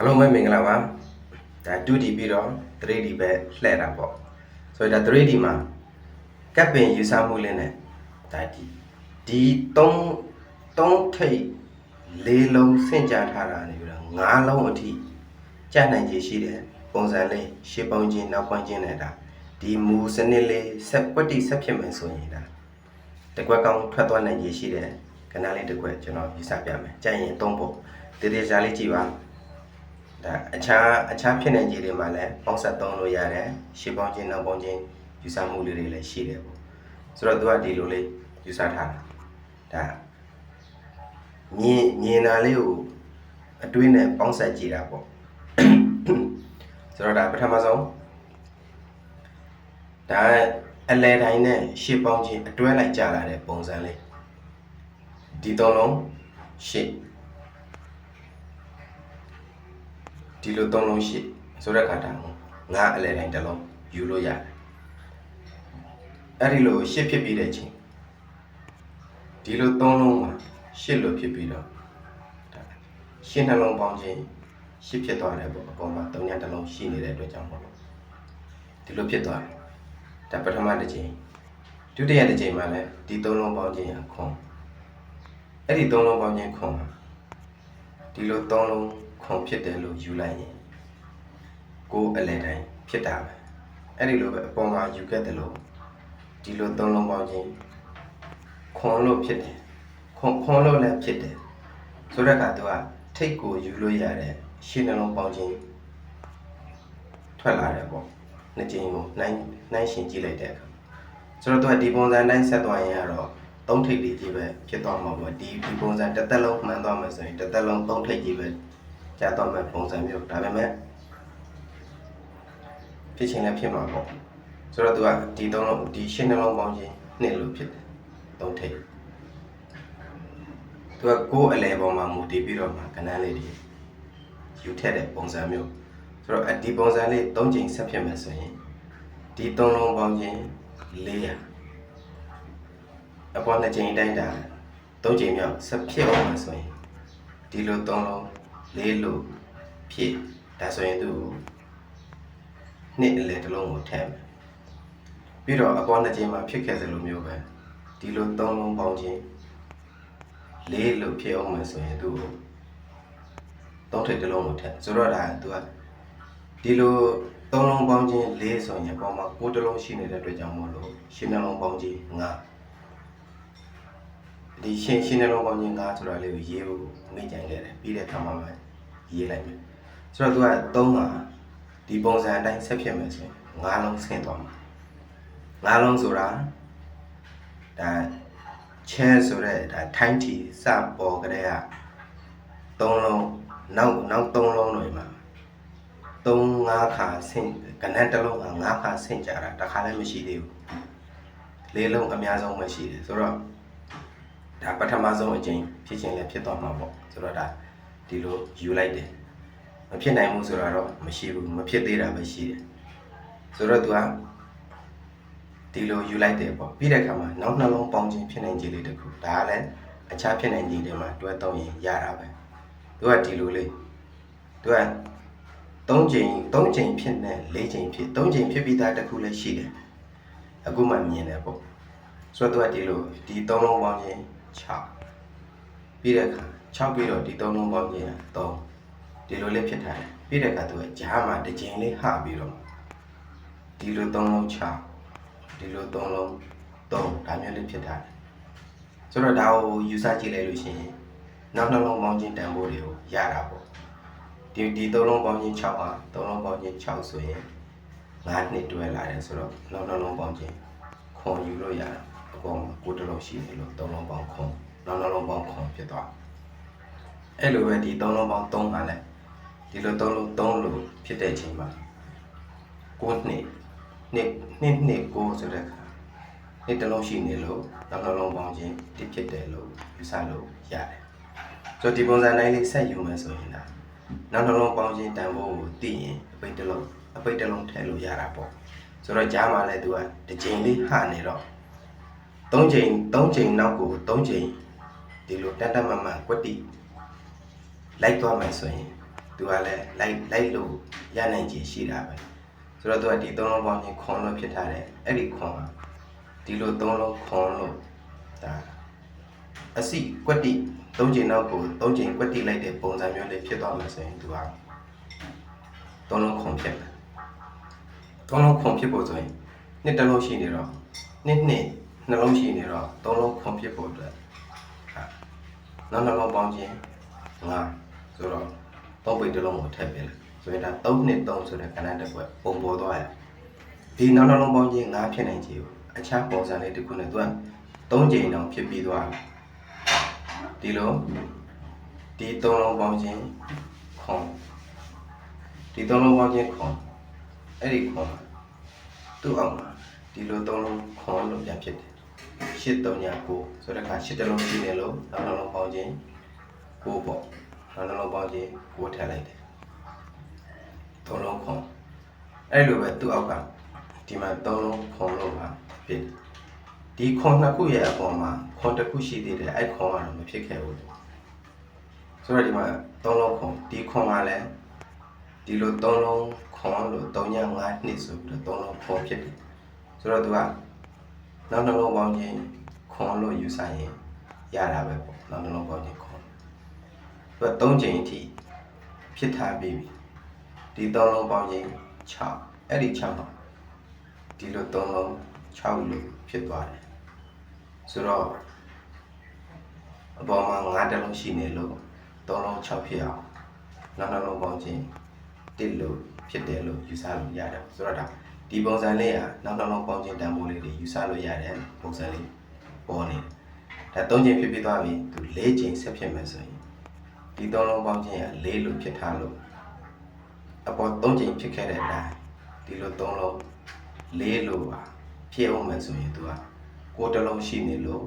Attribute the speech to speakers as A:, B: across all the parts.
A: အားလုံးပဲမင်္ဂလာပါဒါ 2D ပြီးတော့ 3D ပဲလှည့်တာပေါ့ဆိုတော့ဒါ 3D မှာကပ်ပင်ယူဆမှုလေးနဲ့ဒါဒီဒီ3 3ထိပ်၄လုံးဆင့်ကြထားတာနေပြီးတော့5လုံးအထိကြာနိုင်ခြေရှိတယ်ပုံစံလေးရှေ့ပေါင်းချင်းနောက်ပေါင်းချင်းနဲ့ဒါဒီမူစနစ်လေးဆက်ကွက်တိဆက်ဖြစ်မယ်ဆိုရင်ဒါတစ်ကွက်ကောင်းထွက်သွားနိုင်ခြေရှိတယ်ခဏလေးတစ်ကွက်ကျွန်တော်ယူဆပြမယ်ကြာရင်3ပုံတည်တည်စားလေးကြည့်ပါ ဒါအခြားအခြားဖြစ်နိုင်ခြေတွေမှာလည်းပေါင်းဆက်သုံးလို့ရတယ်ရှေ့ပေါင်းချင်းနောက်ပေါင်းချင်းယူဆမှုလေးတွေလည်းရှိတယ်ပေါ့ဆိုတော့သူကဒီလိုလေးယူဆထားတာဒါမြင်မြင်တာလေးကိုအတွင်းနဲ့ပေါင်းဆက်ကြည့်တာပေါ့ဆိုတော့ဒါပထမဆုံးဒါအလဲတိုင်းနဲ့ရှေ့ပေါင်းချင်းအတွဲလိုက်ကြလာတဲ့ပုံစံလေးဒီသုံးလုံးရှေ့ ဒီလိုသုံးလုံးရှိဆိုတဲ့ခါတာငါအလဲတိုင်းတစ်လုံးယူလို့ရတယ်အဲ့ဒီလိုရှစ်ဖြစ်ပြီးတဲ့ချိန်ဒီလိုသုံးလုံးမှာရှစ်လို့ဖြစ်ပြီးတော့ဒါရှစ်နှလုံးပေါင်းခြင်းရှစ်ဖြစ်သွားတယ်ပေါ့အပေါ်မှာသုံးညတစ်လုံးရှိနေတဲ့အတွက်ကြောင့်ပေါ့ဒီလိုဖြစ်သွားတယ်ဒါပထမတစ်ချိန်ဒုတိယတစ်ချိန်မှာလည်းဒီသုံးလုံးပေါင်းခြင်းရခွန်အဲ့ဒီသုံးလုံးပေါင်းခြင်းခွန်မှာဒီလိုသုံးလုံး ခွန်ဖြစ်တယ်လို့ယူလိုက်ရင်ကိုယ်အလဲတိုင်းဖြစ်တာပဲအဲ့ဒီလိုပဲအပေါ်မှာယူခဲ့တယ်လို့ဒီလိုသုံးလုံးပေါင်းခြင်းခွန်လို့ဖြစ်တယ်ခွန်ခွန်လို့လည်းဖြစ်တယ်ဆိုတဲ့အခါသူကထိတ်ကိုယူလို့ရတဲ့ရှင်းနှလုံးပေါင်းခြင်းထွက်လာတယ်ပေါ့နှစ်ကြိမ်ကိုနိုင်နိုင်ရှင်ကြည့်လိုက်တဲ့အခါဆိုတော့သူကဒီပုံစံတိုင်းဆက်သွားရင်ကတော့သုံးထိပ်တွေကြီးပဲဖြစ်သွားမှာပေါ့ဒီဒီပုံစံတစ်သက်လုံးမှန်သွားမယ်ဆိုရင်တစ်သက်လုံးသုံးထိပ်ကြီးပဲ ကြာသွားမယ်ပုံစံမျိုးဒါပေမဲ့ဖြစ်ချင်းလည်းဖြစ်မှာပေါ့ဆိုတော့သူကဒီသုံးလုံးဒီရှင်းနှလုံးပေါင်းခြင်းနှစ်လို့ဖြစ်တယ်သုံးထိပ်သူကကိုယ်အလဲပေါ်မှာမူတည်ပြီးတော့မှကဏ္ဍလေးတွေယူထက်တဲ့ပုံစံမျိုးဆိုတော့အဒီပုံစံလေး၃ချိန်ဆက်ဖြစ်မယ်ဆိုရင်ဒီသုံးလုံးပေါင်းခြင်း400အပေါ်နှစ်ချိန်တိုင်းတာသုံးချိန်မြောက်ဆက်ဖြစ်အောင်မှာဆိုရင်ဒီလိုသုံးလုံး လေးလို့ဖြစ်ဒါဆိုရင်သူ့ကိုနှစ်အလဲတစ်လုံးကိုထည့်မယ်ပြီးတော့အပေါ်နှစ်ချိန်မှာဖြစ်ခဲ့သလိုမျိုးပဲဒီလိုသုံးလုံးပေါင်းခြင်းလေးလို့ဖြစ်အောင်မှာဆိုရင်သူ့ကိုသုံးထိပ်တစ်လုံးကိုထည့်ဆိုတော့ဒါသူကဒီလိုသုံးလုံးပေါင်းခြင်းလေးဆိုရင်အပေါ်မှာကိုးတစ်လုံးရှိနေတဲ့အတွက်ကြောင့်မို့လို့ရှင်းနှလုံးပေါင်းခြင်း၅ ဒီရှင်းရှင်းနှလုံးပေါင်းခြင်း၅ဆိုတာလေးကိုရေးဖို့မိတ်ကြံခဲ့တယ်ပြီးတဲ့အခါမှာပဲရေးလိုက်မယ်ဆိုတော့သူက၃မှာဒီပုံစံအတိုင်းဆက်ဖြစ်မယ်ဆိုရင်၅လုံးဆင်းသွားမှာ၅လုံးဆိုတာဒါချဲဆိုတဲ့ဒါထိုင်းတီစပေါ်ကလေးက၃လုံးနောက်နောက်၃လုံးတွေမှာ၃၅ခါဆင်းကနက်တစ်လုံးက၅ခါဆင်းကြတာတစ်ခါလည်းမရှိသေးဘူးလေးလုံးအများဆုံးပဲရှိတယ်ဆိုတော့ ဒါပထမဆုံးအချိန်ဖြစ်ခြင်းလည်းဖြစ်သွားမှာပေါ့ဆိုတော့ဒါဒီလိုယူလိုက်တယ်မဖြစ်နိုင်ဘူးဆိုတော့မရှိဘူးမဖြစ်သေးတာပဲရှိတယ်ဆိုတော့ तू ကဒီလိုယူလိုက်တယ်ပေါ့ပြီးတဲ့အခါမှာနောက်နှလုံးပေါင်းခြင်းဖြစ်နိုင်ခြေလေးတစ်ခုဒါကလည်းအခြားဖြစ်နိုင်ခြေတွေမှာတွဲတော့ရင်ရတာပဲ तू ကဒီလိုလေး तू က၃ချိန်၃ချိန်ဖြစ်နေ၄ချိန်ဖြစ်၃ချိန်ဖြစ်ပြီးသားတစ်ခုလည်းရှိတယ်အခုမှမြင်တယ်ပေါ့ ဆိုတော့သူကဒီလိုဒီသုံးလုံးပေါင်းခြင်း 6ပြီးတဲ့အခါ6ပြီးတော့ဒီသုံးလုံးပေါင်းခြင်း3ဒီလိုလေးဖြစ်ထားတယ်ပြီးတဲ့အခါသူကကြားမှာတစ်ချိန်လေးဟပြီးတော့ဒီလိုသုံးလုံး6ဒီလိုသုံးလုံး3ဒါမျိုးလေးဖြစ်ထားတယ်ဆိုတော့ဒါကိုယူဆကြည့်လိုက်လို့ရှိရင်နောက်နှလုံးပေါင်းခြင်းတန်ဖိုးတွေကိုရတာပေါ့ဒီဒီသုံးလုံးပေါင်းခြင်း6ဟာသုံးလုံးပေါင်းခြင်း6ဆိုရင်9နှစ်တွဲလာတယ်ဆိုတော့နောက်နှလုံးပေါင်းခြင်းခွန်ယူလို့ရတာ အကောင်ကိုတစ်လုံးရှိတယ်လို့သုံးလုံးပေါင်းခွန်နောက်နောက်လုံးပေါင်းခွန်ဖြစ်သွားအဲ့လိုပဲဒီသုံးလုံးပေါင်း3ပါလဲဒီလိုသုံးလုံး3လို့ဖြစ်တဲ့အချိန်မှာကိုနှစ်နှစ်နှစ်နှစ်ကိုဆိုတဲ့အခါနှစ်တစ်လုံးရှိနေလို့နောက်နောက်လုံးပေါင်းခြင်းတစ်ဖြစ်တယ်လို့ယူဆလို့ရတယ်ဆိုတော့ဒီပုံစံတိုင်းလေးဆက်ယူမယ်ဆိုရင်ဒါနောက်နောက်လုံးပေါင်းခြင်းတန်ဖိုးကိုသိရင်အပိတ်တစ်လုံးအပိတ်တစ်လုံးထည့်လို့ရတာပေါ့ဆိုတော့ကြားမှာလဲသူကတစ်ချိန်လေးဟနေတော့ သုံးချိန်သုံးချိန်နောက်ကိုသုံးချိန်ဒီလိုတက်တက်မတ်မတ်ကွက်တိလိုက်သွားမယ်ဆိုရင်သူကလည်းလိုက်လိုက်လို့ရနိုင်ခြင်းရှိတာပဲဆိုတော့သူကဒီသုံးလုံးပေါင်းချင်းခွန်လို့ဖြစ်ထားတယ်အဲ့ဒီခွန်ကဒီလိုသုံးလုံးခွန်လို့ဒါအစီကွက်တိသုံးချိန်နောက်ကိုသုံးချိန်ကွက်တိလိုက်တဲ့ပုံစံမျိုးလေးဖြစ်သွားမှာဆိုရင်သူကသုံးလုံးခွန်ဖြစ်တယ်သုံးလုံးခွန်ဖြစ်ဖို့ဆိုရင်နှစ်တစ်လုံးရှိနေတော့နှစ်နှစ် နှလုံးရှိနေတော့သုံးလုံးခွန်ဖြစ်ဖို့အတွက်ဟာနောက်နှလုံးပေါင်းချင်းငါဆိုတော့သုံးပိတ်တစ်လုံးကိုထည့်ပေးလိုက်ဆိုရင်ဒါ3နှစ်3ဆိုတဲ့ကဏ္ဍတစ်ခွက်ပုံပေါ်သွားရဒီနောက်နှလုံးပေါင်းချင်းငါဖြစ်နိုင်ချေကိုအခြားပုံစံလေးတစ်ခုနဲ့သူက3ချိန်တောင်ဖြစ်ပြီးသွားတယ်ဒီလိုဒီသုံးလုံးပေါင်းချင်းခွန်ဒီသုံးလုံးပေါင်းချင်းခွန်အဲ့ဒီခွန်သူ့အောင်မှာဒီလိုသုံးလုံးခွန်လို့ပြန်ဖြစ်တယ် 8 3ညာ9ဆိုတဲ့အခါ8တလုံးရှိတယ်လို့နောက်နှလုံးပေါင်းချင်း9ပေါ့နောက်နှလုံးပေါင်းချင်း9ထည့်လိုက်တယ်သုံးလုံးခွန်အဲ့လိုပဲသူ့အောက်ကဒီမှာသုံးလုံးခွန်လို့ပါဖြစ်တယ်ဒီခွန်နှစ်ခုရဲ့အပေါ်မှာခွန်တစ်ခုရှိသေးတယ်အဲ့ခွန်ကတော့မဖြစ်ခဲ့ဘူးဆိုတော့ဒီမှာသုံးလုံးခွန်ဒီခွန်ကလည်းဒီလိုသုံးလုံးခွန်လို့3ည5နှစ်ဆိုပြီးတော့သုံးလုံးခွန်ဖြစ်တယ်ဆိုတော့သူက နောက်နှလုံးပေါင်းချင်းခွန်လို့ယူဆိုင်ရင်ရတာပဲပေါ့နောက်နှလုံးပေါင်းချင်းခွန်သူက3ချိန်အထိဖြစ်ထားပြီးပြီဒီသုံးလုံးပေါင်းချင်း6အဲ့ဒီ6မှာဒီလိုသုံးလုံး6လို့ဖြစ်သွားတယ်ဆိုတော့အပေါ်မှာ9တက်လုံးရှိနေလို့3လုံး6ဖြစ်အောင်နောက်နှလုံးပေါင်းချင်း1လို့ဖြစ်တယ်လို့ယူဆလို့ရတယ်ဆိုတော့ဒါ ဒီပုံစံလေးကနောက်နှလုံးပေါင်းချင်းတန်ဖိုးလေးတွေယူဆလို့ရတယ်ပုံစံလေးပေါ်နေတယ်ဒါ3ချိန်ဖြစ်ပြီးသွားပြီသူ4ချိန်ဆက်ဖြစ်မယ်ဆိုရင်ဒီ3လုံးပေါင်းချင်းက4လို့ဖြစ်ထားလို့အပေါ်3ချိန်ဖြစ်ခဲ့တဲ့အတိုင်းဒီလို3လုံး4လို့ပါဖြစ်အောင်မယ်ဆိုရင်သူကကိုယ်တစ်လုံးရှိနေလို့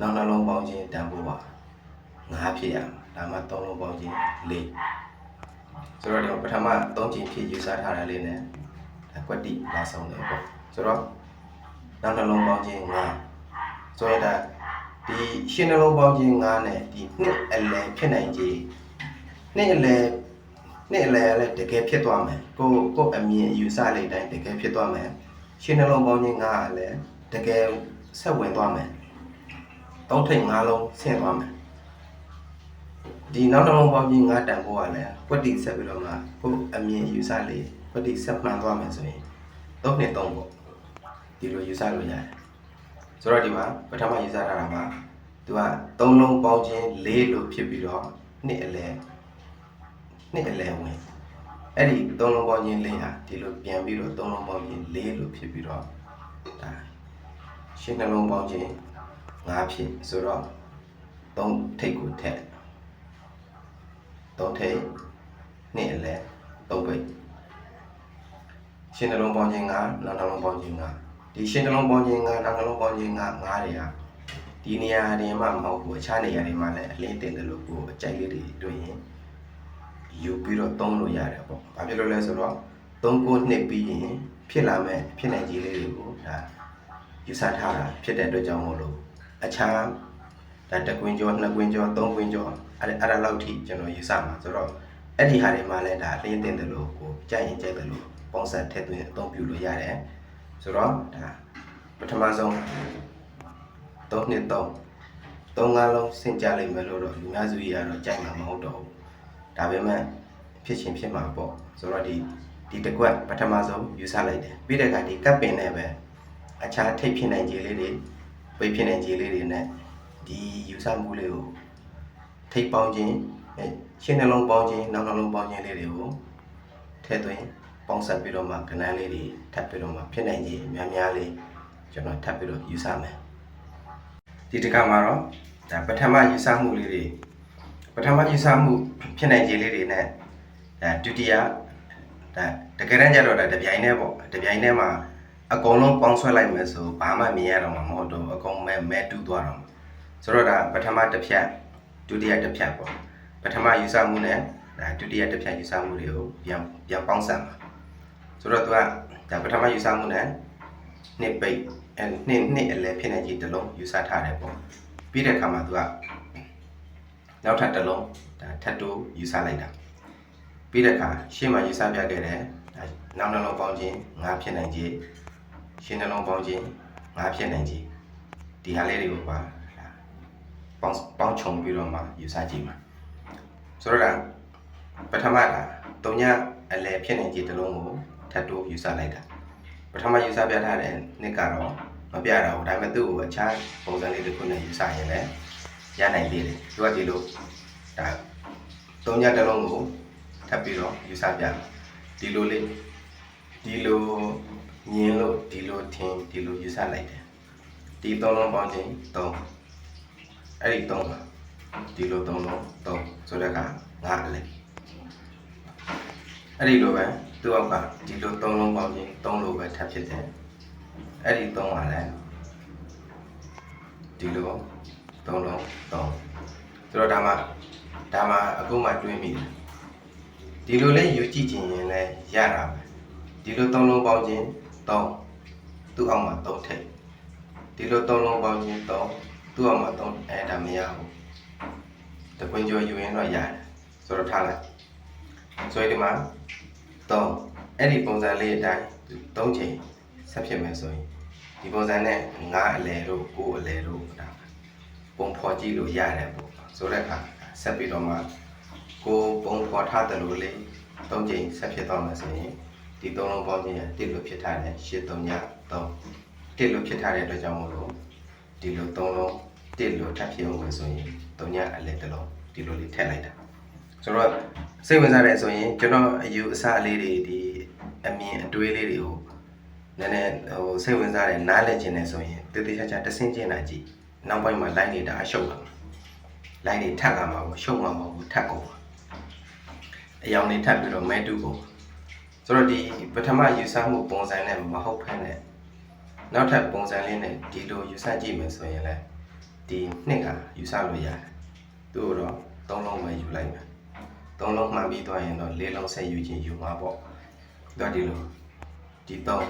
A: နောက်နှလုံးပေါင်းချင်းတန်ဖိုးပါ5ဖြစ်ရမှာဒါမှ3လုံးပေါင်းချင်း4ဆိုတော့ဒီပထမ3ချိန်ဖြစ်ယူဆထားတာလေးနဲ့ဒါ ကွက်တိလာဆုံးတယ်ပေါ့ဆိုတော့နောက်နှလုံးပေါင်းချင်း5ဆိုရတာဒီရှင်းနှလုံးပေါင်းချင်း5နဲ့ဒီနှစ်အလယ်ဖြစ်နိုင်ခြေနှစ်အလယ်နှစ်အလယ်လည်းတကယ်ဖြစ်သွားမယ်ကိုကိုအမြင်ယူဆလိုက်တိုင်းတကယ်ဖြစ်သွားမယ်ရှင်းနှလုံးပေါင်းချင်း5ကလည်းတကယ်ဆက်ဝင်သွားမယ်သုံးထိပ်5လုံးဆင့်သွားမယ်ဒီနောက်နှလုံးပေါင်းချင်း5တန်ဖို့ကလည်းကွက်တိဆက်ပြီးတော့မှကိုအမြင်ယူဆလေး ကွက်တိဆက်မှန်သွားမယ်ဆိုရင်3နှစ်3ပေါ့ဒီလိုယူဆလို့ရတယ်ဆိုတော့ဒီမှာပထမယူဆထားတာမှာသူက3လုံးပေါင်းချင်း4လို့ဖြစ်ပြီးတော့နှစ်အလဲနှစ်အလဲဝင်အဲ့ဒီ3လုံးပေါင်းချင်း4ဟာဒီလိုပြန်ပြီးတော့3လုံးပေါင်းချင်း4လို့ဖြစ်ပြီးတော့ဒါရှင်းနှလုံးပေါင်းချင်း5ဖြစ်ဆိုတော့3ထိပ်ကိုထက်3ထိပ်နှစ်အလဲ3ပိတ် ရှင်းနှလုံးပေါင်းချင်း5နောက်နှလုံးပေါင်းချင်း5ဒီရှင်းနှလုံးပေါင်းချင်း5နောက်နှလုံးပေါင်းချင်း5 5တွေဟာဒီနေရာတွေမှာမဟုတ်ဘူးအခြားနေရာတွေမှာလည်းအလင်းတင်တယ်လို့ကိုအကြိုက်လေးတွေတွေ့ရင်ယူပြီးတော့သုံးလို့ရတယ်ပေါ့။ဘာဖြစ်လို့လဲဆိုတော့သုံးကိုနှစ်ပြီးရင်ဖြစ်လာမဲ့ဖြစ်နိုင်ကြီးလေးတွေကိုဒါယူဆထားတာဖြစ်တဲ့အတွက်ကြောင့်မို့လို့အခြားဒါတစ်ကွင်းကျော်နှစ်ကွင်းကျော်သုံးကွင်းကျော်အဲ့ဒါအဲ့ဒါလောက်ထိကျွန်တော်ယူဆမှာဆိုတော့အဲ့ဒီဟာတွေမှာလည်းဒါအလင်းတင်တယ်လို့ကိုကြိုက်ရင်ကြိုက်တယ်လို့ ပုံစံထည့်သွင်းအသုံးပြုလို့ရတယ်ဆိုတော့ဒါပထမဆုံး3နှစ်3 3ငါးလုံးစင်ကြလိမ့်မယ်လို့တော့လူများစုကြီးကတော့ကြိုက်မှာမဟုတ်တော့ဘူးဒါပေမဲ့ဖြစ်ချင်းဖြစ်မှာပေါ့ဆိုတော့ဒီဒီတစ်ကွက်ပထမဆုံးယူဆလိုက်တယ်ပြီးတဲ့အခါဒီကပ်ပင်နဲ့ပဲအခြားထိပ်ဖြစ်နိုင်ခြေလေးတွေပိတ်ဖြစ်နိုင်ခြေလေးတွေနဲ့ဒီယူဆမှုလေးကိုထိပ်ပေါင်းခြင်းအဲရှင်းနှလုံးပေါင်းခြင်းနောက်နှလုံးပေါင်းခြင်းလေးတွေကိုထည့်သွင်း ပေါင်းစပ်ပြီးတော့မှကဏ္ဍလေးတွေထပ်ပြီးတော့မှဖြစ်နိုင်ခြေများများလေးကျွန်တော်ထပ်ပြီးတော့ယူဆမယ်ဒီတစ်ခါမှာတော့ဒါပထမယူဆမှုလေးတွေပထမယူဆမှုဖြစ်နိုင်ခြေလေးတွေနဲ့ဒါဒုတိယဒါတကယ်တမ်းကျတော့ဒါတပြိုင်တည်းပေါ့တပြိုင်တည်းမှာအကုန်လုံးပေါင်းဆွဲလိုက်မယ်ဆိုဘာမှမြင်ရတော့မှာမဟုတ်တော့ဘူးအကုန်မဲမဲတူးသွားတော့မှာဆိုတော့ဒါပထမတစ်ဖြတ်ဒုတိယတစ်ဖြတ်ပေါ့ပထမယူဆမှုနဲ့ဒါဒုတိယတစ်ဖြတ်ယူဆမှုတွေကိုပြန်ပြန်ပေါင်းစပ်မှာ ဆိုတော့သူကဒါပထမယူဆမှုနဲ့နှစ်ပိတ်အဲနှစ်နှစ်အလဲဖြစ်နေကြီးတစ်လုံးယူဆထားတယ်ပေါ့ပြီးတဲ့အခါမှာသူကနောက်ထပ်တစ်လုံးဒါထပ်တိုးယူဆလိုက်တာပြီးတဲ့အခါရှေ့မှာယူဆပြခဲ့တဲ့ဒါနောက်နှလုံးပေါင်းခြင်းငါဖြစ်နိုင်ခြင်းရှင်းနှလုံးပေါင်းခြင်းငါဖြစ်နိုင်ခြင်းဒီဟာလေးတွေကိုပါဒါပေါင်းပေါင်းခြုံပြီးတော့မှယူဆကြည့်မှာဆိုတော့ဒါပထမကတုံညအလယ်ဖြစ်နိုင်ခြင်းတစ်လုံးကို ထပ်တိုးယူဆလိုက်တာပထမယူဆပြထားတဲ့နှစ်ကတော့မပြတော့ဘူးဒါပေမဲ့သူ့ကိုအခြားပုံစံလေးတစ်ခုနဲ့ယူဆရင်လည်းရနိုင်သေးတယ်သူကဒီလိုဒါတုံညတစ်လုံးကိုထပ်ပြီးတော့ယူဆပြဒီလိုလေးဒီလိုမြင်လို့ဒီလိုထင်ဒီလိုယူဆလိုက်တယ်ဒီသုံးလုံးပေါင်းခြင်း3အဲ့ဒီ3ပါဒီလိုသုံးလုံး3ဆိုတော့ကငါအလဲအဲ့ဒီလိုပဲ သူ့အောက်ကဒီလို3လုံးပေါင်းခြင်း3လိုပဲထပ်ဖြစ်တယ်အဲ့ဒီ3ပါလဲဒီလို3လုံး3ဆိုတော့ဒါမှဒါမှအခုမှတွေးမိတယ်ဒီလိုလေးယူကြည့်ခြင်းရင်လည်းရတာပဲဒီလို3လုံးပေါင်းခြင်း3သူ့အောက်မှာ3ထည့်ဒီလို3လုံးပေါင်းခြင်း3သူ့အောက်မှာ3အဲဒါမရဘူးတပွင့်ကျော်ယူရင်တော့ရတယ်ဆိုတော့ထားလိုက်ဆိုရင်ဒီမှာ 3အဲ့ဒီပုံစံလေးအတိုင်း3ချိန်ဆက်ဖြစ်မယ်ဆိုရင်ဒီပုံစံနဲ့9အလဲတို့9အလဲတို့ဒါပုံဖော်ကြည့်လို့ရတယ်ပေါ့ဆိုတဲ့အခါဆက်ပြီးတော့မှကိုပုံဖော်ထားတယ်လို့လေ3ချိန်ဆက်ဖြစ်သွားမယ်ဆိုရင်ဒီ3လုံးပေါင်းခြင်းရ1လို့ဖြစ်ထားတယ်8 3ည3 1လို့ဖြစ်ထားတဲ့အတွက်ကြောင့်မို့လို့ဒီလို3လုံး1လို့ထပ်ဖြစ်အောင်မယ်ဆိုရင်3ညအလဲတစ်လုံးဒီလိုလေးထည့်လိုက်တာ ဆိုတော့စိတ်ဝင်စားတယ်ဆိုရင်ကျွန်တော်အယူအဆလေးတွေဒီအမြင်အတွေးလေးတွေကိုနည်းနည်းဟိုစိတ်ဝင်စားတယ်နားလည်ခြင်းနဲ့ဆိုရင်တည်တည်ချာချာတဆင်းကျင်လာကြည့်နောက်ပိုင်းမှာ line တွေဒါအရှုပ်လာမှာ line တွေထပ်လာမှာပေါ့ရှုပ်မှာမဟုတ်ဘူးထပ်ကုန်အယောင်တွေထပ်ပြီးတော့မဲတူကုန်ဆိုတော့ဒီပထမယူဆမှုပုံစံနဲ့မဟုတ်ဖ ೇನೆ နောက်ထပ်ပုံစံလေးနဲ့ဒီလိုယူဆကြည့်မယ်ဆိုရင်လည်းဒီနှစ်ကယူဆလို့ရတယ်သူ့တော့သုံးလုံးပဲယူလိုက်မယ် သုံးလုံးမှန်ပြီးသွားရင်တော့လေးလုံးဆက်ယူခြင်းယူမှာပေါ့ဒါဒီလိုဒီသုံး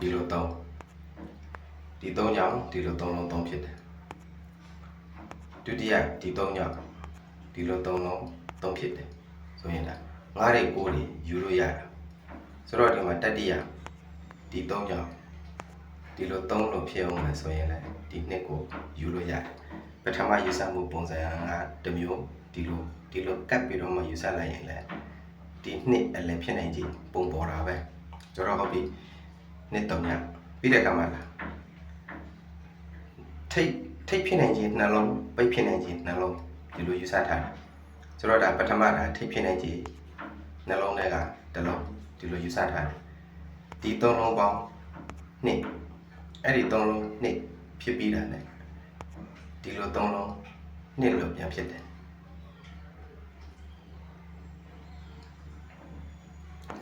A: ဒီလိုသုံးဒီသုံးကြောင့်ဒီလိုသုံးလုံးသုံးဖြစ်တယ်ဒုတိယဒီသုံးကြောင့်ဒီလိုသုံးလုံးသုံးဖြစ်တယ်ဆိုရင်ဒါငါးတွေကိုတွေယူလို့ရတယ်ဆိုတော့ဒီမှာတတိယဒီ၃ကြောင့်ဒီလို၃လို့ဖြစ်အောင်မယ်ဆိုရင်လည်းဒီနှစ်ကိုယူလို့ရတယ်ပထမယူဆမှုပုံစံကတစ်မျိုးဒီလို ဒီလိုကတ်ပြီးတော့မှယူဆလိုက်ရင်လည်းဒီနှစ်အလည်းဖြစ်နိုင်ခြင်းပုံပေါ်တာပဲဆိုတော့ဟုတ်ပြီနှစ်၃ညပြီးတဲ့ကမှလာထိတ်ထိတ်ဖြစ်နိုင်ခြင်းနှလုံးပိတ်ဖြစ်နိုင်ခြင်းနှလုံးဒီလိုယူဆထားတယ်ဆိုတော့ဒါပထမကထိတ်ဖြစ်နိုင်ခြင်းနှလုံးထဲကတစ်လုံးဒီလိုယူဆထားတယ်ဒီသုံးလုံးပေါင်းနှစ်အဲ့ဒီသုံးလုံးနှစ်ဖြစ်ပြီးတာ ਨੇ ဒီလိုသုံးလုံးနှစ်လို့ပြန်ဖြစ်တယ်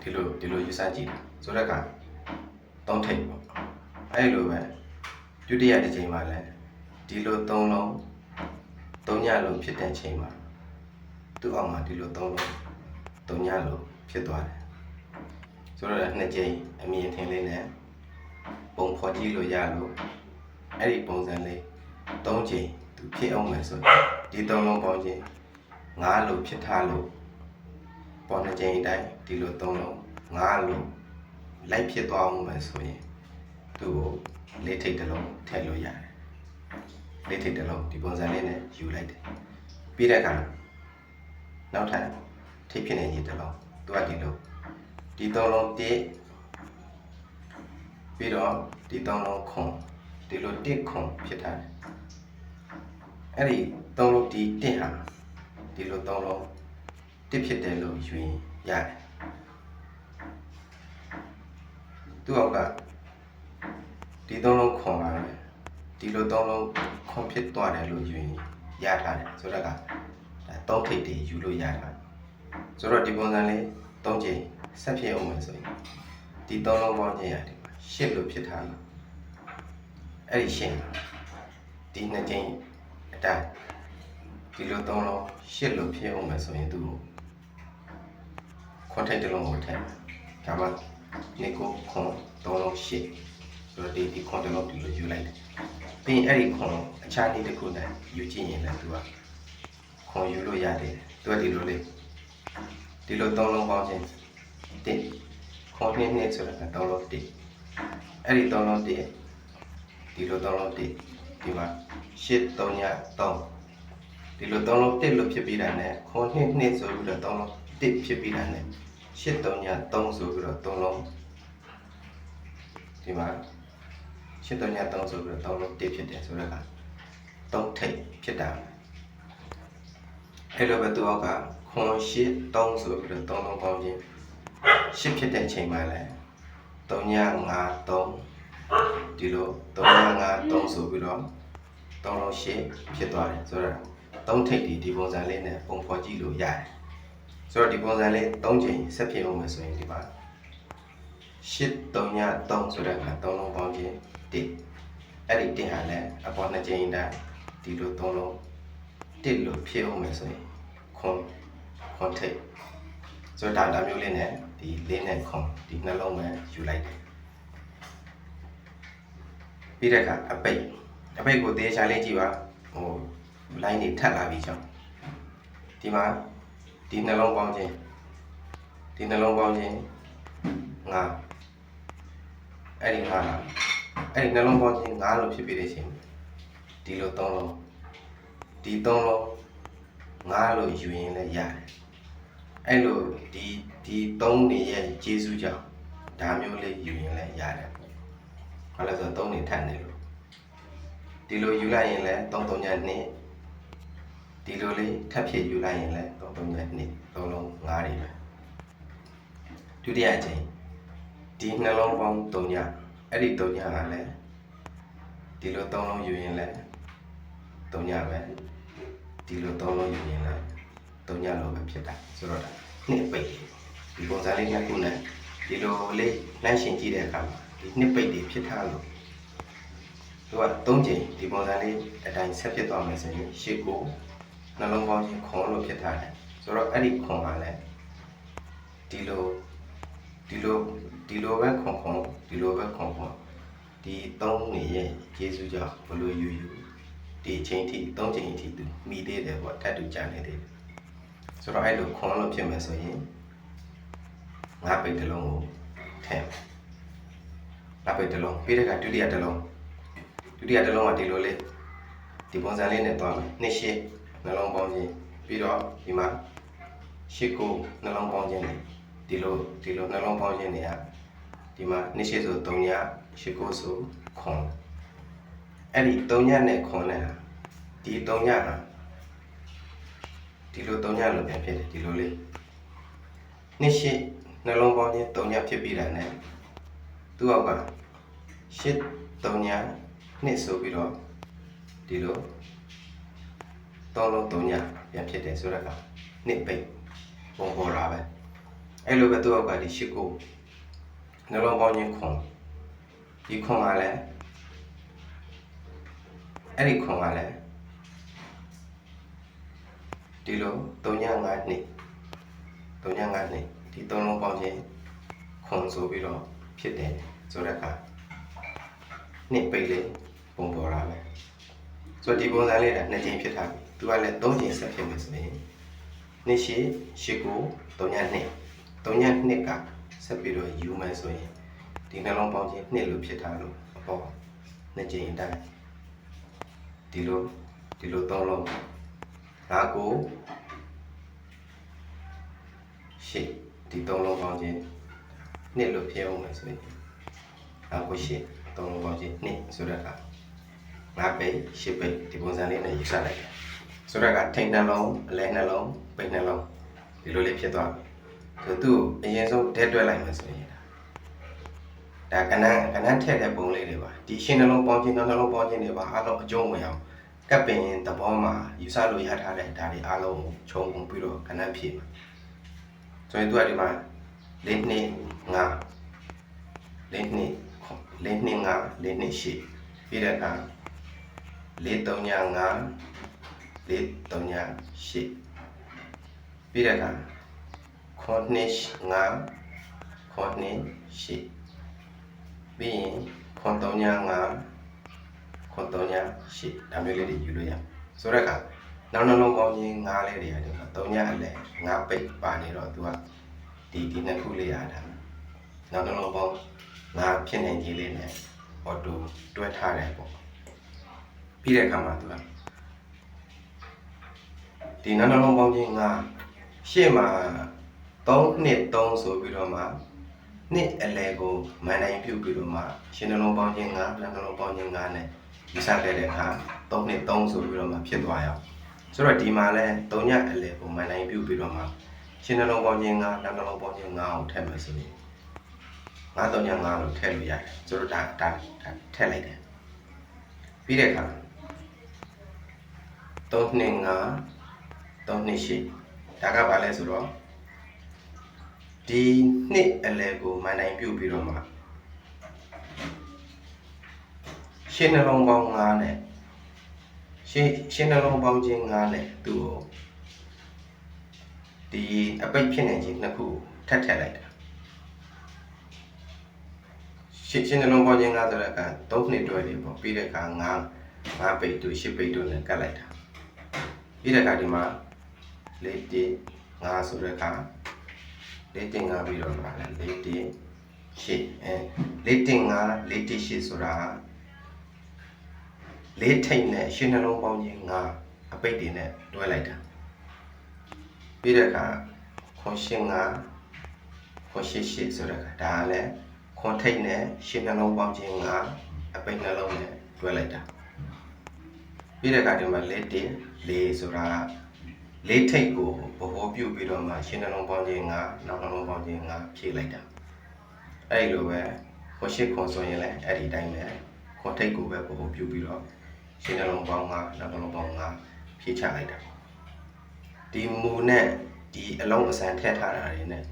A: ဒီလိုဒီလိုယူဆကြည့်တာဆိုတော့ကသုံးထိပ်ပေါ့အဲ့လိုပဲဒုတိယတစ်ချိန်မှာလည်းဒီလိုသုံးလုံးသုံးညလို့ဖြစ်တဲ့ချိန်မှာသူ့အောင်မှာဒီလိုသုံးလုံးသုံးညလို့ဖြစ်သွားတယ်ဆိုတော့နှစ်ကြိမ်အမြင်ထင်လေးနဲ့ပုံဖော်ကြည့်လို့ရလို့အဲ့ဒီပုံစံလေး၃ကြိမ်သူဖြစ်အောင်မယ်ဆိုရင်ဒီသုံးလုံးပေါင်းခြင်း၅လို့ဖြစ်ထားလို့ ပေါ်နှစ်ကြိမ်အတိုင်းဒီလိုသုံးလုံး၅လို့လိုက်ဖြစ်သွားအောင်မယ်ဆိုရင်သူ့ကိုလေးထိတ်တစ်လုံးထည့်လို့ရတယ်လေးထိတ်တစ်လုံးဒီပုံစံလေးနဲ့ယူလိုက်တယ်ပြီးတဲ့အခါနောက်ထပ်ထိတ်ဖြစ်နေရင်တစ်လုံးသူကဒီလိုဒီသုံးလုံး1ပြီးတော့ဒီသုံးလုံးခွန်ဒီလို1ခွန်ဖြစ်ထားတယ်အဲ့ဒီသုံးလုံးဒီ1ဟာဒီလိုသုံးလုံး 1ဖြစ်တယ်လို့ယူရင်ရတယ်သူ့အောက်ကဒီသုံးလုံးခွန်ပါမယ်ဒီလိုသုံးလုံးခွန်ဖြစ်သွားတယ်လို့ယူရင်ရထားတယ်ဆိုတော့ကဒါသုံးထိပ်တွေယူလို့ရတာဆိုတော့ဒီပုံစံလေးသုံးချိန်ဆက်ဖြစ်အောင်မယ်ဆိုရင်ဒီသုံးလုံးပေါင်းခြင်းရတယ်ရှစ်လို့ဖြစ်ထားလို့အဲ့ဒီရှစ်ဒီနှစ်ကြိမ်အတိုင်းဒီလိုသုံးလုံးရှစ်လို့ဖြစ်အောင်မယ်ဆိုရင်သူ့ကို ခွန်ထိတ်တစ်လုံးကိုထည့်ဒါမှဒီကိုခွန်သုံးလုံးရှစ်ဆိုတော့ဒီဒီခွန်တစ်လုံးဒီလိုယူလိုက်တယ်ပြီးရင်အဲ့ဒီခွန်အခြားနည်းတစ်ခုနဲ့ယူကြည့်ရင်လည်းသူကခွန်ယူလို့ရတယ်သူကဒီလိုလေးဒီလိုသုံးလုံးပေါင်းခြင်းတစ်ခွန်နှစ်နှစ်ဆိုတာကသုံးလုံးတစ်အဲ့ဒီသုံးလုံးတစ်ဒီလိုသုံးလုံးတစ်ဒီမှာရှစ်သုံးညသုံးဒီလိုသုံးလုံးတစ်လို့ဖြစ်ပြီးတာနဲ့ခွန်နှစ်နှစ်ဆိုပြီးတော့သုံးလုံးတစ်ဖြစ်ပြီးတာနဲ့ ရှစ်သုံးညသုံးဆိုပြီးတော့သုံးလုံးဒီမှာရှစ်သုံးညသုံးဆိုပြီးတော့သုံးလုံးတစ်ဖြစ်တယ်ဆိုတော့ကသုံးထိပ်ဖြစ်တာအဲ့လိုပဲသူကခွန်ရှစ်3ဆိုပြီးတော့3လုံးပေါင်းခြင်းရှစ်ဖြစ်တဲ့ချိန်မှာလဲ3ည5 3ဒီလို3ည5 3ဆိုပြီးတော့3လုံးရှစ်ဖြစ်သွားတယ်ဆိုတော့3ထိပ်ဒီဒီပုံစံလေးနဲ့ပုံဖော်ကြည့်လို့ရတယ် ဆိုတော့ဒီပုံစံလေး3ချိန်ဆက်ဖြစ်အောင်မယ်ဆိုရင်ဒီမှာရှစ်3ည3ဆိုတဲ့အခါ3လုံးပေါင်းခြင်း1အဲ့ဒီ1ဟာလဲအပေါ်2ချိန်တိုင်းဒီလို3လုံးတစ်လို့ဖြစ်အောင်မယ်ဆိုရင်ခွန်ခွန်ထိတ်ဆိုတော့ဒါဒါမျိုးလေးနဲ့ဒီလေးနဲ့ခွန်ဒီနှလုံးပဲယူလိုက်တယ်ပြီးတဲ့အခါအပိတ်အပိတ်ကိုသေချာလေးကြည့်ပါဟို line တွေထပ်လာပြီးကြောင်းဒီမှာ ဒီနှလုံးပေါင်းခြင်းဒီနှလုံးပေါင်းခြင်းငါအဲ့ဒီငါလားအဲ့ဒီနှလုံးပေါင်းခြင်းငါလို့ဖြစ်ပြီးတဲ့ချိန်ဒီလိုသုံးလုံးဒီသုံးလုံးငါလို့ယူရင်လည်းရတယ်အဲ့လိုဒီဒီသုံးနေရဲ့ကျေးဇူးကြောင့်ဒါမျိုးလေးယူရင်လည်းရတယ်ဘာလို့လဲဆိုတော့သုံးနေထပ်နေလို့ဒီလိုယူလိုက်ရင်လည်း3 3ညနှစ် ဒီလိုလေးထပ်ဖြစ်ယူလိုက်ရင်လည်း3 3ညနှစ်သုံးလုံးငါးတွေပဲဒုတိယအချိန်ဒီနှလုံးပေါင်း3ညအဲ့ဒီ3ညကလည်းဒီလိုသုံးလုံးယူရင်လည်း3ညပဲဒီလိုသုံးလို့ယူရင်လည်းသုံးညလောက်ပဲဖြစ်တာဆိုတော့ဒါနှစ်ပိတ်ဒီပုံစံလေးနှစ်ခုနဲ့ဒီလိုလေးနှိုင်းရှင်ကြည့်တဲ့အခါမှာဒီနှစ်ပိတ်တွေဖြစ်ထားလို့သူကသုံးချိန်ဒီပုံစံလေးအတိုင်းဆက်ဖြစ်သွားမယ်ဆိုရင်ရှေ့ကို နှလုံးပေါင်းချင်းခွန်လို့ဖြစ်ထားတယ်ဆိုတော့အဲ့ဒီခွန်ကလည်းဒီလိုဒီလိုဒီလိုပဲခွန်ခွန်ဒီလိုပဲခွန်ခွန်ဒီသုံးနေရဲ့ယေရှုကြောင့်ဘလို့ယူယူဒီအချိန်ထိ၃ချိန်အထိသူမိသေးတယ်ပေါ့တတ်တူကြနေသေးတယ်ဆိုတော့အဲ့လိုခွန်လို့ဖြစ်မယ်ဆိုရင်ငါပိတ်တစ်လုံးကိုထည့်ငါပိတ်တစ်လုံးပြီးတဲ့အခါဒုတိယတစ်လုံးဒုတိယတစ်လုံးကဒီလိုလေးဒီပုံစံလေးနဲ့သွားမယ်နှစ်ရှစ် နှလုံးပေါင်းခြင်းပြီးတော့ဒီမှာရှစ်ကိုနှလုံးပေါင်းခြင်းနဲ့ဒီလိုဒီလိုနှလုံးပေါင်းခြင်းတွေကဒီမှာနှစ်ရှစ်ဆို3ညရှစ်ကိုဆိုခွန်အဲ့ဒီ3ညနဲ့ခွန်နဲ့ဟာဒီ3ညဟာဒီလို3ညလို့ပြန်ဖြစ်တယ်ဒီလိုလေးနှစ်ရှိနှလုံးပေါင်းချင်း3ညဖြစ်ပြီးတာနဲ့သူ့အောက်ကရှစ်3ညနှစ်ဆိုပြီးတော့ဒီလို 3လုံး3ညပြန်ဖြစ်တယ်ဆိုတော့ကနှစ်ပိတ်ပုံပေါ်တာပဲအဲ့လိုပဲသူ့အောက်ကဒီရှစ်ကိုနှလုံးပေါင်းချင်းခွန်ဒီခွန်ကလည်းအဲ့ဒီခွန်ကလည်းဒီလို3ည5နှစ်3ည5နှစ်ဒီသုံးလုံးပေါင်းခြင်းခွန်ဆိုပြီးတော့ဖြစ်တယ်ဆိုတဲ့အခါနှစ်ပိတ်လေးပုံပေါ်တာပဲဆိုတော့ဒီပုံစံလေးကနှစ်ချိန်ဖြစ်တာပြီ သူကလည်း3ချိန်ဆက်ဖြစ်မယ်ဆိုရင်နှစ်ရှိရှိကို3ညနှစ်3ညနှစ်ကဆက်ပြီးတော့ယူမယ်ဆိုရင်ဒီနှလုံးပေါင်းခြင်းနှစ်လို့ဖြစ်တာလို့အပေါ်နှစ်ချိန်အတိုင်းဒီလိုဒီလိုသုံးလုံးငါကိုရှစ်ဒီသုံးလုံးပေါင်းခြင်းနှစ်လို့ပြောအောင်မယ်ဆိုရင်ငါကိုရှစ်သုံးလုံးပေါင်းခြင်းနှစ်ဆိုတော့ကငါပိတ်ရှစ်ပိတ်ဒီပုံစံလေးနဲ့ယူဆလိုက်တယ် ဆိုတော့ကထိန်နှလုံးအလဲနှလုံးပိတ်နှလုံးဒီလိုလေးဖြစ်သွားပြီဆိုသူ့အရင်ဆုံးတဲတွဲလိုက်မယ်ဆိုရင်ဒါကနန်းကနန်းထည့်တဲ့ပုံလေးတွေပါဒီရှင်းနှလုံးပေါင်းခြင်းနှလုံးပေါင်းခြင်းတွေပါအားလုံးအကျုံးဝင်အောင်ကပ်ပင်သဘောမှာယူဆလို့ရထားတဲ့ဒါတွေအားလုံးကိုခြုံငုံပြီးတော့ခဏဖြည့်မှာဆိုရင်သူကဒီမှာလေးနှစ်ငါလေးနှစ်လေးနှစ်ငါလေးနှစ်ရှိပြီးတဲ့အခါလေးသုံးညငါ လေးသုံးညရှိပြီးတဲ့အခါခေါ်နှစ်ငါခေါ်နှစ်ရှိပြီးရင်ခေါ်သုံးညငါခွန်3ည8ဒါမျိုးလေးတွေယူလို့ရဆိုတော့ကနောက်နှလုံးပေါင်းချင်း၅လေးတွေကဒီမှာ၃ညအလဲ၅ပိတ်ပါနေတော့သူကဒီဒီနှစ်ခုလေးရတာနောက်နှလုံးပေါင်း၅ဖြစ်နေကြီးလေးနဲ့အော်တိုတွဲထားတယ်ပေါ့ပြီးတဲ့အခါမှာသူက ဒီနောက်နှလုံးပေါင်းချင်း၅ရှေ့မှာ3နှစ်3ဆိုပြီးတော့မှနှစ်အလဲကိုမန်တိုင်းပြုတ်ပြီးတော့မှရှင်းနှလုံးပေါင်းချင်း၅နောက်နှလုံးပေါင်းချင်း၅နဲ့ဒီစားခဲ့တဲ့အခါ3နှစ်3ဆိုပြီးတော့မှဖြစ်သွားရအောင်ဆိုတော့ဒီမှာလဲ၃ညအလဲပုံမှန်တိုင်းပြုတ်ပြီးတော့မှရှင်းနှလုံးပေါင်းခြင်း၅နောက်နှလုံးပေါင်းခြင်း၅ကိုထည့်မယ်ဆိုရင်၅၃ည၅လို့ထည့်လို့ရတယ်ဆိုတော့ဒါဒါဒါထည့်လိုက်တယ်ပြီးတဲ့အခါ၃နှစ်၅ ၃နှစ်ရှိဒါကဘာလဲဆိုတော့ဒီနှစ်အလဲကိုမှန်တိုင်းပြုတ်ပြီးတော့မှရှင်းနှလုံးပေါင်း၅နဲ့ရှင်းရှင်းနှလုံးပေါင်းခြင်းငါးနဲ့သူ့ကိုဒီအပိတ်ဖြစ်နေခြင်းနှစ်ခုထပ်ထည့်လိုက်တာရှင်းရှင်းနှလုံးပေါင်းခြင်းငါးဆိုတဲ့အခါ၃နှစ်တွဲလေးပေါ့ပြီးတဲ့အခါငါးငါးပိတ်တို့ရှစ်ပိတ်တို့နဲ့ကတ်လိုက်တာပြီးတဲ့အခါဒီမှာ လေးတိငါးဆိုတဲ့အခါလေးတင်ငါးပြီးတော့ပါလဲလေးတိရှစ်အဲလေးတင်ငါးလေးတိရှစ်ဆိုတာလေးထိတ်နဲ့ရှင်းနှလုံးပေါင်းခြင်းငါအပိတ်တွေနဲ့တွဲလိုက်တာပြီးတဲ့အခါခွန်ရှင်းငါခွန်ရှိရှိဆိုတဲ့အခါဒါကလည်းခွန်ထိတ်နဲ့ရှင်းနှလုံးပေါင်းခြင်းငါအပိတ်နှလုံးနဲ့တွဲလိုက်တာပြီးတဲ့အခါဒီမှာလေးတင်လေးဆိုတာ လေးထိတ်ကိုဘဝပြုတ်ပြီးတော့မှရှင်းနှလုံးပေါင်းခြင်းငါနောက်နှလုံးပေါင်းခြင်းငါဖြည့်လိုက်တာအဲ့လိုပဲခွန်ရှိခွန်ဆိုရင်လည်းအဲ့ဒီတိုင်းပဲခွန်ထိတ်ကိုပဲဘဝပြုတ်ပြီးတော့ရှင်းနှလုံးပေါင်း၅နောက်နှလုံးပေါင်း၅ဖြည့်ချလိုက်တာဒီမူနဲ့ဒီအလုံးအစံထည့်ထားတာတွေနဲ့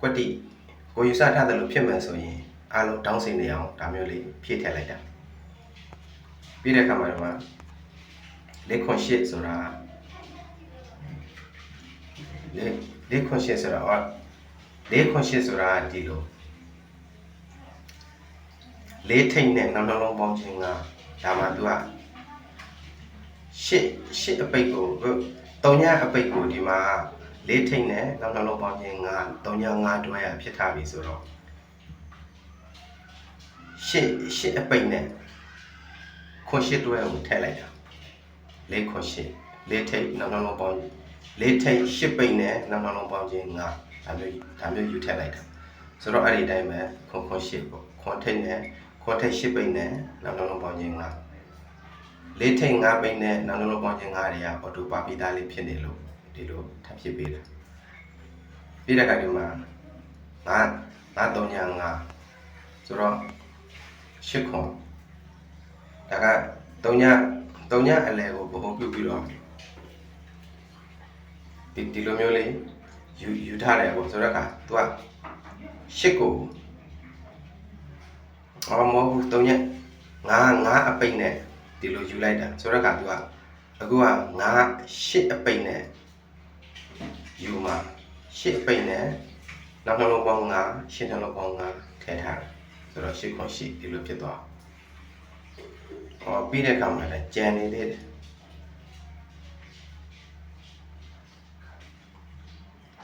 A: ကွက်တိကိုယူဆထားတယ်လို့ဖြစ်မှန်ဆိုရင်အားလုံးတောင်းစင်နေအောင်ဒါမျိုးလေးဖြည့်ထည့်လိုက်တာပြီးတဲ့အခါမှာဒီမှာလက်ခွန်ရှစ်ဆိုတာ လက်လက်ခွန်ရှစ်ဆိုတာဟောလက်ခွန်ရှစ်ဆိုတာဒီလိုလေးထိတ်နဲ့နောက်နှလုံးပေါင်းခြင်းကဒါမှသူကရှစ်ရှစ်အပိတ်ကိုတုံညအပိတ်ကိုဒီမှာလေးထိတ်နဲ့နောက်နှလုံးပေါင်းခြင်းငါတုံညငါတွဲရဖြစ်ထားပြီဆိုတော့ရှစ်ရှစ်အပိတ်နဲ့ခွန်ရှစ်တွဲကိုထည့်လိုက်တာလေးခွန်ရှစ်လေးထိတ်နောက်နှလုံးပေါင်း လေးထိတ်ရှစ်ပိတ်နဲ့နောက်နှလုံးပေါင်းခြင်းငါဒါမျိုးဒါမျိုးယူထည့်လိုက်တာဆိုတော့အဲ့ဒီအတိုင်းပဲခွန်ခွန်ရှစ်ပေါ့ခွန်ထိတ်နဲ့ခွန်ထိတ်ရှစ်ပိတ်နဲ့နောက်နှလုံးပေါင်းခြင်းငါလေးထိန်ငါးပိန်းနဲ့နောက်လုံးပေါင်းခြင်းငါးတွေကအော်တိုပါပီသားလေးဖြစ်နေလို့ဒီလိုထပ်ဖြစ်ပေးတာပြီးတဲ့အခါဒီမှာငါငါသုံးညာငါဆိုတော့ရှစ်ခွန်ဒါကသုံးညာသုံးညာအလဲကိုဘုံပြုတ်ပြီးတော့ ဒီဒီလိုမျိုးလေးယူယူထားတယ်ပေါ့ဆိုတော့ကသူကရှစ်ကိုအော်မဟုတ်ဘူးသုံးညာငါငါအပိတ်နဲ့ဒီလိုယူလိုက်တာဆိုတော့ကသူကအခုကငါရှစ်အပိတ်နဲ့ယူမှာရှစ်အပိတ်နဲ့နောက်နှလုံးပေါင်းငါရှစ်နှလုံးပေါင်းငါထည့်ထားတယ်ဆိုတော့ရှစ်ခွန်ရှစ်ဒီလိုဖြစ်သွားဟောပြီးတဲ့အခါမှာလည်းကြံနေသေးတယ်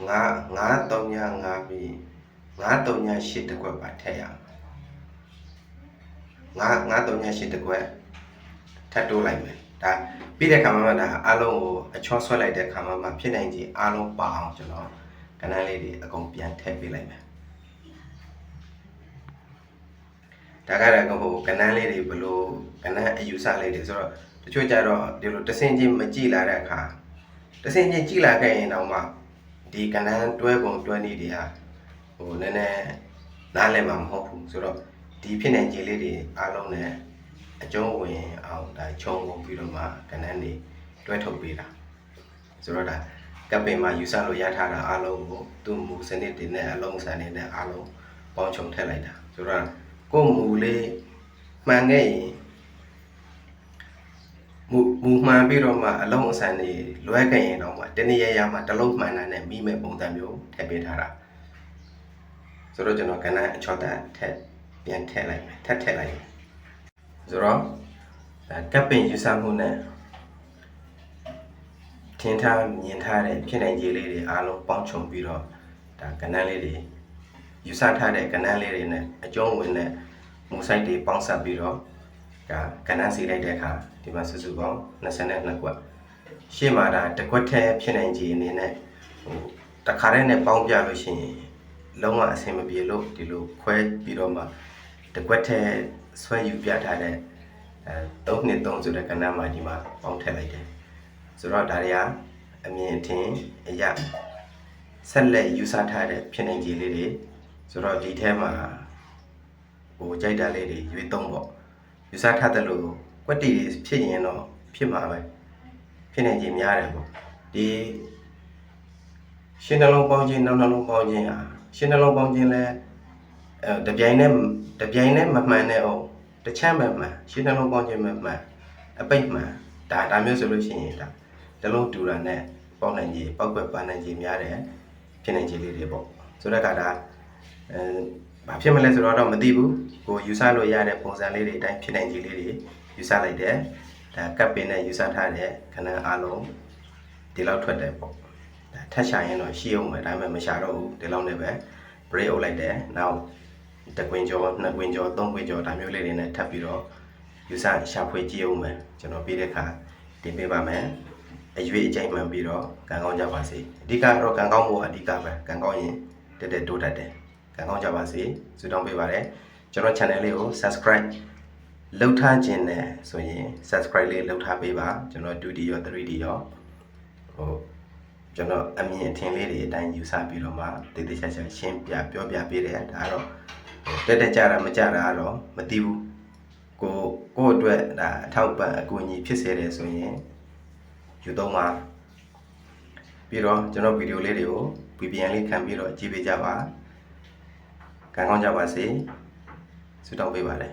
A: ငါငါ3ည5ပြီးငါ3ည8တကွက်ပါထည့်ရအောင်ငါငါ3ည8တကွက်ထပ်တိုးလိုက်မယ်ဒါပြီးတဲ့ခါမှမှဒါအားလုံးကိုအချောဆွဲလိုက်တဲ့ခါမှမှဖြစ်နိုင်ကြီးအားလုံးပါအောင်ကျွန်တော်ကဏ္ဍလေးတွေအကုန်ပြန်ထည့်ပေးလိုက်မယ်ဒါကလည်းဟိုကဏ္ဍလေးတွေဘလို့ကဏ္ဍအယူဆလေးတွေဆိုတော့တချို့ကြတော့ဒီလိုတဆင်ချင်းမကြည့်လာတဲ့အခါတဆင်ချင်းကြည့်လာခဲ့ရင်တော့မှ ဒီကဏ္ဍတွဲပုံတွဲနည်းတွေဟာဟိုနည်းနည်းနားလည်မှာမဟုတ်ဘူးဆိုတော့ဒီဖြစ်နိုင်ကြီးလေးတွေအားလုံးနဲ့အကျုံးဝင်အောင်ဒါခြုံကုန်ပြီးတော့မှကဏ္ဍနေတွဲထုတ်ပေးတာဆိုတော့ဒါကပ်ပင်မှာယူဆလို့ရထားတာအားလုံးကိုသူ့မူစနစ်တွေနဲ့အလုံးစံတွေနဲ့အားလုံးပေါင်းချုံထည့်လိုက်တာဆိုတော့ကိုယ်မူလေးမှန်ခဲ့ရင် မူမူမှန်ပြီးတော့မှအလုံးအစံတွေလွဲခဲ့ရင်တော့မှတနည်းရရမှတစ်လုံးမှန်တာနဲ့မိမဲ့ပုံစံမျိုးထည့်ပေးထားတာဆိုတော့ကျွန်တော်ကဏ္ဍအချော့တာထည့်ပြန်ထည့်လိုက်မယ်ထပ်ထည့်လိုက်မယ်ဆိုတော့ကပ်ပင်ယူဆမှုနဲ့ထင်ထားမြင်ထားတဲ့ဖြစ်နိုင်ခြေလေးတွေအားလုံးပေါင်းချုံပြီးတော့ဒါကဏ္ဍလေးတွေယူဆထားတဲ့ကဏ္ဍလေးတွေနဲ့အကျုံးဝင်တဲ့မူစိုက်တွေပေါင်းစပ်ပြီးတော့ ဒါကဏ္ဍစီလိုက်တဲ့အခါဒီမှာစုစုပေါင်း22ကွက်ရှေ့မှာဒါတစ်ကွက်ထဲဖြစ်နိုင်ခြေအနေနဲ့ဟိုတခါတည်းနဲ့ပေါင်းပြလို့ရှိရင်လုံးဝအဆင်မပြေလို့ဒီလိုခွဲပြီးတော့မှတစ်ကွက်ထဲဆွဲယူပြထားတဲ့အဲ3နှစ်3ဆိုတဲ့ကဏ္ဍမှာဒီမှာပေါင်းထည့်လိုက်တယ်ဆိုတော့ဒါတွေကအမြင်အထင်အရာဆက်လက်ယူဆထားတဲ့ဖြစ်နိုင်ခြေလေးတွေဆိုတော့ဒီထဲမှာဟိုကြိုက်တာလေးတွေရွေးသုံးပေါ့ ယူဆထားတယ်လို့ကွက်တီတွေဖြစ်ရင်တော့ဖြစ်မှာပဲဖြစ်နိုင်ခြေများတယ်ပေါ့ဒီရှင်းနှလုံးပေါင်းခြင်းနောက်နှလုံးပေါင်းခြင်းဟာရှင်းနှလုံးပေါင်းခြင်းလဲအဲတပြိုင်နဲ့တပြိုင်နဲ့မမှန်တဲ့အောင်တစ်ချမ်းပဲမှန်ရှင်းနှလုံးပေါင်းခြင်းပဲမှန်အပိတ်မှန်ဒါဒါမျိုးဆိုလို့ရှိရင်ဒါတလုံးတူတာနဲ့ပေါက်နိုင်ကြီးပောက်ကွက်ပန်းနိုင်ကြီးများတယ်ဖြစ်နိုင်ကြီးလေးတွေပေါ့ဆိုတော့ကဒါအဲ ဘာဖြစ်မလဲဆိုတော့တော့မသိဘူးကိုယူဆလို့ရတဲ့ပုံစံလေးတွေအတိုင်းဖြစ်နိုင်ကြီးလေးတွေယူဆလိုက်တယ်ဒါကပ်ပင်နဲ့ယူဆထားတဲ့ခဏအားလုံးဒီလောက်ထွက်တယ်ပေါ့ဒါထက်ရှာရင်တော့ရှိအောင်ပဲဒါပေမဲ့မရှာတော့ဘူးဒီလောက်နဲ့ပဲ break အုပ်လိုက်တယ်နောက်တကွင်ကျော်နှစ်ကွင်ကျော်သုံးကွင်ကျော်ဒါမျိုးလေးတွေနဲ့ထပ်ပြီးတော့ယူဆရှာဖွေကြည့်အောင်မယ်ကျွန်တော်ပြီးတဲ့အခါတင်ပေးပါမယ်အရွေးအကြိမ်မှန်ပြီးတော့ကံကောင်းကြပါစေအဓိကတော့ကံကောင်းဖို့အဓိကပဲကံကောင်းရင်တက်တက်တိုးတတ်တယ် ကံကောင်းကြပါစေဆုတောင်းပေးပါတယ်ကျွန်တော် channel လေးကို subscribe လုပ်ထားခြင်းနဲ့ဆိုရင် subscribe လေးလုပ်ထားပေးပါကျွန်တော် 2D ရော 3D ရောဟိုကျွန်တော်အမြင်အထင်လေးတွေအတိုင်းယူဆပြီးတော့မှတည်တည်ချာချာရှင်းပြပြောပြပေးတယ်ဒါကတော့တက်တက်ကြတာမကြတာကတော့မသိဘူးကိုကိုယ့်အတွက်ဒါအထောက်ပံ့အကူအညီဖြစ်စေတယ်ဆိုရင်ယူသုံးပါပြီးတော့ကျွန်တော်ဗီဒီယိုလေးတွေကို VPN လေးခံပြီးတော့ကြည့်ပေးကြပါ ကံကောင်းကြပါစေဆုတောင်းပေးပါတယ်